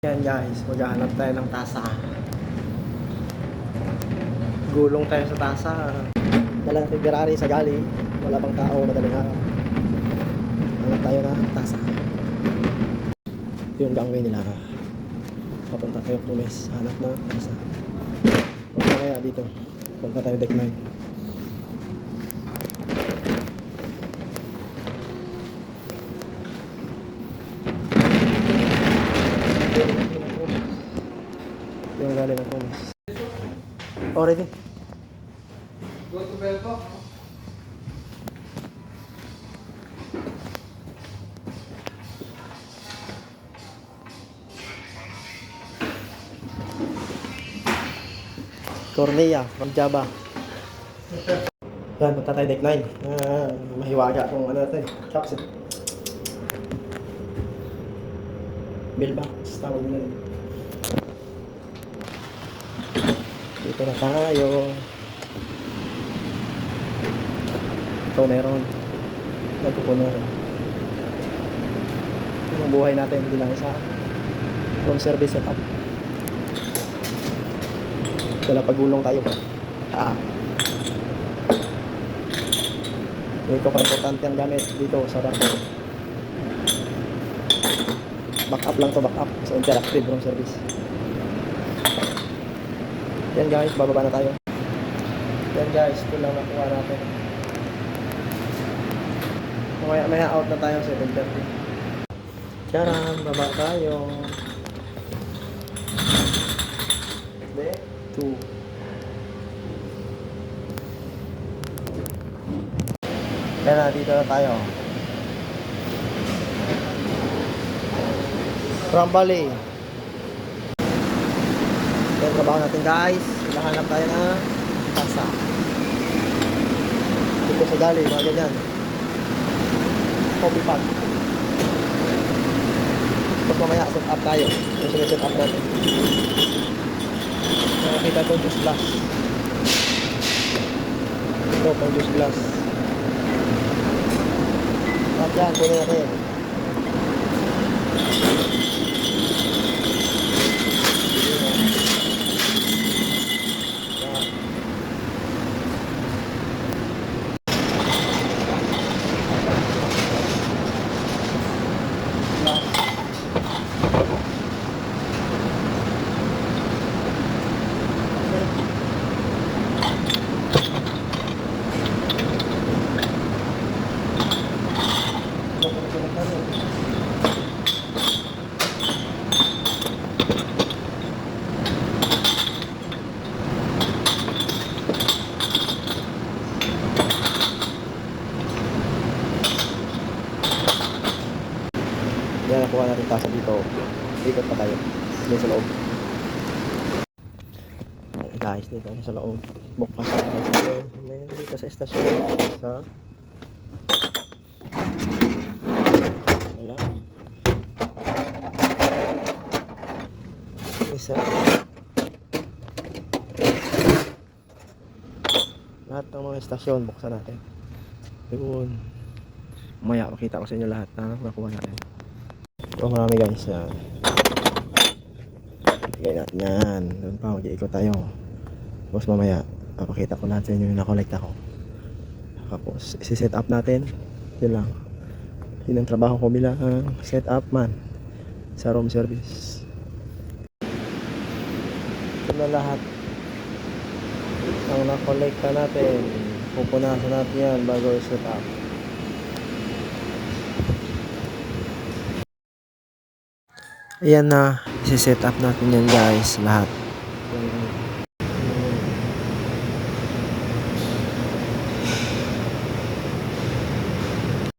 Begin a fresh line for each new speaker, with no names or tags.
Yan guys, maghahanap tayo ng tasa. Gulong tayo sa tasa. Dalang Ferrari sa gali. Wala bang tao madaling araw. Hanap tayo ng tasa. Ito yung gangway nila. Papunta tayo pulis. Hanap na tasa. Punta kaya dito. Punta tayo deck 9. Galing ng pulis. Oh, ready? Cornea from Java. Yan, punta tayo deck 9. Ah, mahiwaga kung ano natin. Chops eh. Billbox, tawag nila. yun. Dito na tayo. Ito meron. Nagpupuno rin. Ang buhay natin, hindi lang isa. Room service setup. Dala pagulong tayo. Ah. Ito pa importante ang gamit dito sa Rambo. Back up lang to, back up. Sa interactive room service. Yan guys, bababa na tayo. Yan guys, ito lang nakuha natin. Maya, maya out na tayo sa 7.30. Charan, baba tayo. Then, 2. Yan na, dito na tayo. From Bali. Yan, trabaho natin guys. Hinahanap tayo ng tasa. Dito sa gali, mga ganyan. Coffee pot. Tapos mamaya set up tayo. Yung set up natin. Nakakita ko juice glass. Ito, pang juice glass. At yan, kunin natin. Yan. Yan, nakuha natin tasa dito. Ikot pa tayo. Dito sa loob. Guys, dito na sa loob. Bukas sa estasyon. Ayan, Dito sa estasyon. Sa... Wala. Isa. Lahat ng mga estasyon, buksan natin. Yun. Maya, makita ko sa inyo lahat na nakuha natin. Ito marami guys. Yan. Lagay natin yan. Doon pa, mag-iikot tayo. Tapos mamaya, papakita ko lahat sa inyo yung nakolekta ko. Tapos, isi-set up natin. Yun lang. Yun ang trabaho ko bilang uh, set up man sa room service. Ito na lahat ang nakolekta natin. Pupunasan natin yan bago i-set up. Ayan na, isi-set up natin yan guys, lahat.